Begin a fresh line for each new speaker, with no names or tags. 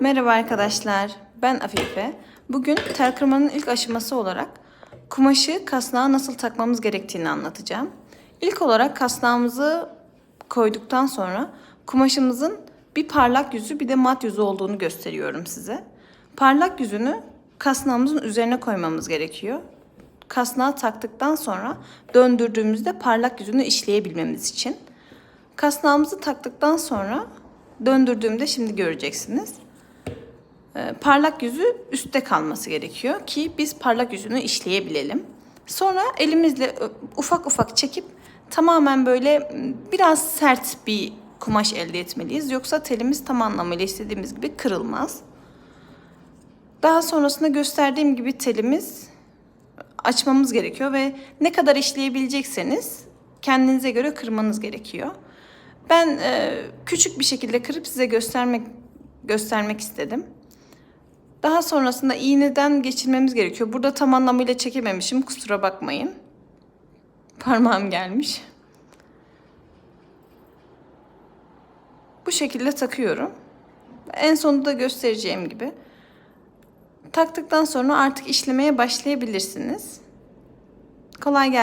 Merhaba arkadaşlar, ben Afife. Bugün tel kırmanın ilk aşaması olarak kumaşı kasnağa nasıl takmamız gerektiğini anlatacağım. İlk olarak kasnağımızı koyduktan sonra kumaşımızın bir parlak yüzü bir de mat yüzü olduğunu gösteriyorum size. Parlak yüzünü kasnağımızın üzerine koymamız gerekiyor. Kasnağı taktıktan sonra döndürdüğümüzde parlak yüzünü işleyebilmemiz için. Kasnağımızı taktıktan sonra döndürdüğümde şimdi göreceksiniz. Ee, parlak yüzü üstte kalması gerekiyor ki biz parlak yüzünü işleyebilelim. Sonra elimizle ufak ufak çekip tamamen böyle m, biraz sert bir kumaş elde etmeliyiz. Yoksa telimiz tam anlamıyla istediğimiz gibi kırılmaz. Daha sonrasında gösterdiğim gibi telimiz açmamız gerekiyor ve ne kadar işleyebilecekseniz kendinize göre kırmanız gerekiyor. Ben e, küçük bir şekilde kırıp size göstermek göstermek istedim. Daha sonrasında iğneden geçirmemiz gerekiyor. Burada tam anlamıyla çekememişim. Kusura bakmayın. Parmağım gelmiş. Bu şekilde takıyorum. En sonunda göstereceğim gibi. Taktıktan sonra artık işlemeye başlayabilirsiniz. Kolay gelsin.